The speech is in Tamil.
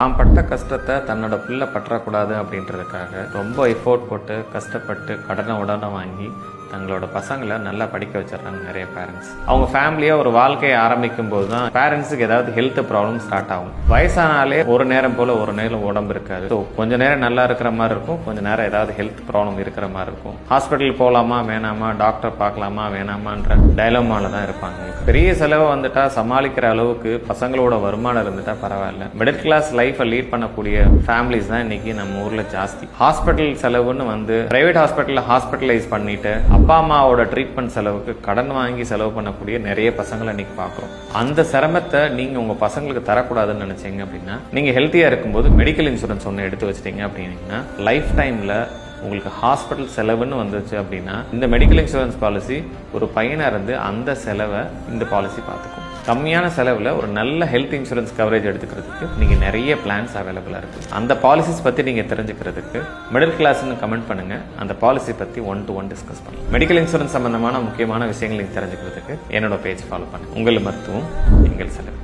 தான் பட்ட கஷ்டத்தை தன்னோட பிள்ளை பற்றக்கூடாது அப்படின்றதுக்காக ரொம்ப எஃபோர்ட் போட்டு கஷ்டப்பட்டு கடனை உடனே வாங்கி தங்களோட பசங்களை நல்லா படிக்க வச்சிடுறாங்க நிறைய பேரண்ட்ஸ் அவங்க ஃபேமிலியாக ஒரு வாழ்க்கையை ஆரம்பிக்கும் போது தான் பேரண்ட்ஸுக்கு ஏதாவது ஹெல்த் ப்ராப்ளம் ஸ்டார்ட் ஆகும். வயசானாலே ஒரு நேரம் போல ஒரு நேரம் உடம்பு இருக்காது. ஸோ கொஞ்ச நேரம் நல்லா இருக்கிற மாதிரி இருக்கும் கொஞ்ச நேரம் ஏதாவது ஹெல்த் ப்ராப்ளம் இருக்கிற மாதிரி இருக்கும். ஹாஸ்பிட்டல் போகலாமா வேணாமா டாக்டர் பார்க்கலாமா வேணாமான்ற டைலமால தான் இருப்பாங்க. பெரிய செலவு வந்துட்டா சமாளிக்கிற அளவுக்கு பசங்களோட வருமானம் இருந்துட்டா பரவாயில்ல. மிடில் கிளாஸ் லைஃப்பை லீட் பண்ணக்கூடிய ஃபேமிலிஸ் தான் இன்னைக்கு நம்ம ஊர்ல ஜாஸ்தி. ஹாஸ்பிட்டல் செலவுன்னு வந்து பிரைவேட் ஹாஸ்பிட்டலில் ஹாஸ்பிட்டலைஸ் பண்ணிட்டு அப்பா அம்மாவோட ட்ரீட்மெண்ட் செலவுக்கு கடன் வாங்கி செலவு பண்ணக்கூடிய நிறைய பசங்களை இன்னைக்கு பார்க்குறோம். அந்த சிரமத்தை நீங்கள் உங்கள் பசங்களுக்கு தரக்கூடாதுன்னு நினச்சிங்க அப்படின்னா நீங்கள் ஹெல்த்தியாக இருக்கும்போது மெடிக்கல் இன்சூரன்ஸ் ஒன்று எடுத்து வச்சிட்டீங்க அப்படின்னீங்கன்னா லைஃப் டைமில் உங்களுக்கு ஹாஸ்பிட்டல் செலவுன்னு வந்துச்சு அப்படின்னா இந்த மெடிக்கல் இன்சூரன்ஸ் பாலிசி ஒரு பையனாக இருந்து அந்த செலவை இந்த பாலிசி பார்த்துக்கும். கம்மியான செலவில் ஒரு நல்ல ஹெல்த் இன்சூரன்ஸ் கவரேஜ் எடுத்துக்கிறதுக்கு நீங்கள் நிறைய பிளான்ஸ் அவைலபிளாக இருக்குது அந்த பாலிசிஸ் பற்றி நீங்கள் தெரிஞ்சுக்கிறதுக்கு மிடில் கிளாஸ்னு கமெண்ட் பண்ணுங்கள் அந்த பாலிசி பற்றி ஒன் டு ஒன் டிஸ்கஸ் பண்ணலாம். மெடிக்கல் இன்சூரன்ஸ் சம்பந்தமான முக்கியமான விஷயங்கள் நீங்கள் தெரிஞ்சுக்கிறதுக்கு என்னோட பேஜ் ஃபாலோ பண்ணுங்கள் உங்கள் மருத்துவம் எங்கள் செலவு.